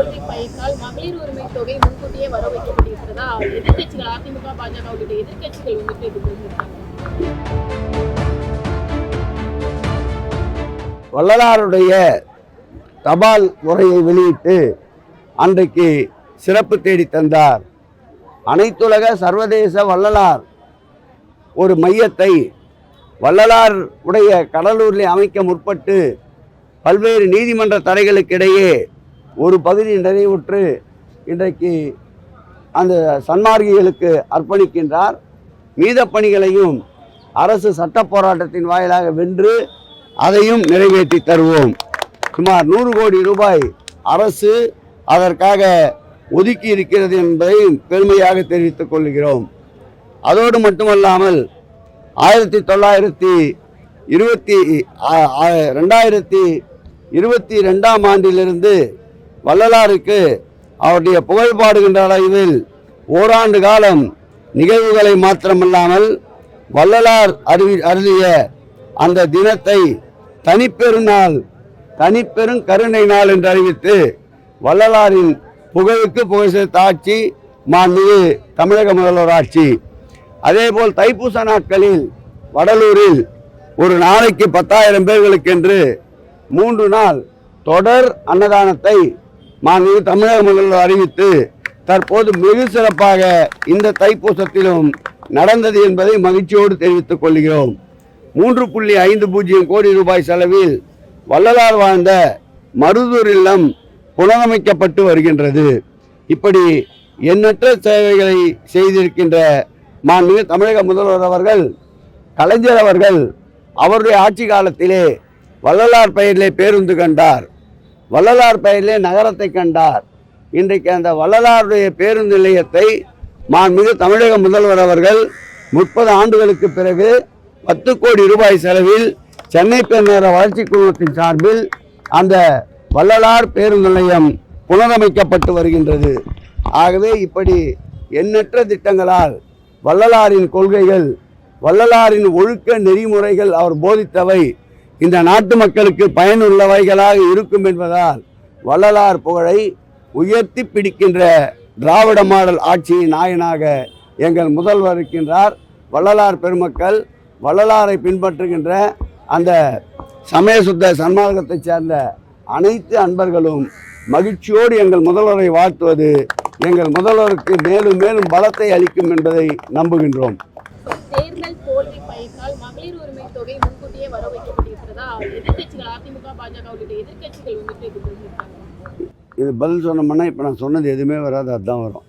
தோல்வி பயத்தால் மகளிர் உரிமை தொகை முன்கூட்டியே வர வைக்கப்பட்டிருக்கிறதா? எதிர்கட்சிகள் அதிமுக பாஜக உள்ளிட்ட எதிர்கட்சிகள் வந்துட்டு இது வள்ளலாருடைய தபால் முறையை வெளியிட்டு அன்றைக்கு சிறப்பு தேடி தந்தார். அனைத்துலக சர்வதேச வள்ளலார் ஒரு மையத்தை வள்ளலார் உடைய கடலூரில் அமைக்க முற்பட்டு பல்வேறு நீதிமன்ற தடைகளுக்கிடையே ஒரு பகுதி நிறைவுற்று இன்றைக்கு அந்த சன்மார்க்கிகளுக்கு அர்ப்பணிக்கின்றார். மீத பணிகளையும் அரசு சட்ட போராட்டத்தின் வாயிலாக வென்று அதையும் நிறைவேற்றி தருவோம். சுமார் நூறு கோடி ரூபாய் அரசு அதற்காக ஒதுக்கி இருக்கிறது என்பதையும் பெருமையாக தெரிவித்துக் கொள்கிறோம். அதோடு மட்டுமல்லாமல் ஆயிரத்தி தொள்ளாயிரத்தி இருபத்தி ரெண்டாயிரத்தி இருபத்தி ரெண்டாம் ஆண்டிலிருந்து வள்ளலாருக்கு அவருடைய புகழ்பாடுகின்ற அளவில் ஓராண்டு காலம் நிகழ்வுகளை மாத்திரமல்லாமல் வள்ளலார் அறிவி அருளிய அந்த தினத்தை தனிப்பெருநாள் தனிப்பெரும் கருணை நாள் என்று அறிவித்து வள்ளலாரின் புகழுக்கு புகழ் சேர்த்த ஆட்சி மாண்புமிகு தமிழக முதல்வர் ஆட்சி. அதேபோல் தைப்பூச நாட்களில் வடலூரில் ஒரு நாளைக்கு பத்தாயிரம் பேர்களுக்கென்று மூன்று நாள் தொடர் அன்னதானத்தை மாண்புமிகு தமிழக முதல்வர் அறிவித்து தற்போது மிக சிறப்பாக இந்த தைப்பூசத்திலும் நடந்தது என்பதை மகிழ்ச்சியோடு தெரிவித்துக் கொள்கிறோம். மூன்று புள்ளி ஐந்து பூஜ்ஜியம் கோடி ரூபாய் செலவில் வள்ளலார் வாழ்ந்த மருதூர் இல்லம் புனரமைக்கப்பட்டு வருகின்றது. இப்படி எண்ணற்ற சேவைகளை செய்திருக்கின்ற மாண்புமிகு தமிழக முதல்வர் அவர்கள் கலைஞர் அவர்கள் அவருடைய ஆட்சி காலத்திலே வள்ளலார் பெயரிலே பேருந்து கண்டார். வள்ளலார் பெயரிலே நகரத்தை கண்டார். இன்றைக்கு அந்த வள்ளலாருடைய பேருந்து நிலையத்தை மாண்புமிகு தமிழக முதல்வர் அவர்கள் முப்பது ஆண்டுகளுக்கு பிறகு பத்து கோடி ரூபாய் செலவில் சென்னை பெருநகர வளர்ச்சி குழுமத்தின் சார்பில் அந்த வள்ளலார் பேருந்து நிலையம் புனரமைக்கப்பட்டு வருகின்றது. ஆகவே இப்படி எண்ணற்ற திட்டங்களால் வள்ளலாரின் கொள்கைகள் வள்ளலாரின் ஒழுக்க நெறிமுறைகள் அவர் போதித்தவை இந்த நாட்டு மக்களுக்கு பயனுள்ளவைகளாக இருக்கும் என்பதால் வள்ளலார் புகழை உயர்த்தி பிடிக்கின்ற திராவிட மாடல் ஆட்சியின் நாயனாக எங்கள் முதல்வர் இருக்கின்றார். வள்ளலார் பெருமக்கள் வள்ளலாரை பின்பற்றுகின்ற அந்த சமய சுத்த சன்மார்க்கத்தைச் சேர்ந்த அனைத்து அன்பர்களும் மகிழ்ச்சியோடு எங்கள் முதல்வரை வாழ்த்துவது எங்கள் முதல்வருக்கு மேலும் மேலும் பலத்தை அளிக்கும் என்பதை நம்புகின்றோம். தோல்வி பயத்தால் மகளிர் உரிமை தொகை முன்கூட்டியே வர வைக்கப்பட்டிருக்கிறதா? எதிர்கட்சிகள் அதிமுக பாஜக உள்ளிட்ட எதிர்கட்சிகள் வந்துட்டு இது பதில் சொன்னோம்னா இப்போ நான் சொன்னது எதுவுமே வராது அதுதான் வரும்.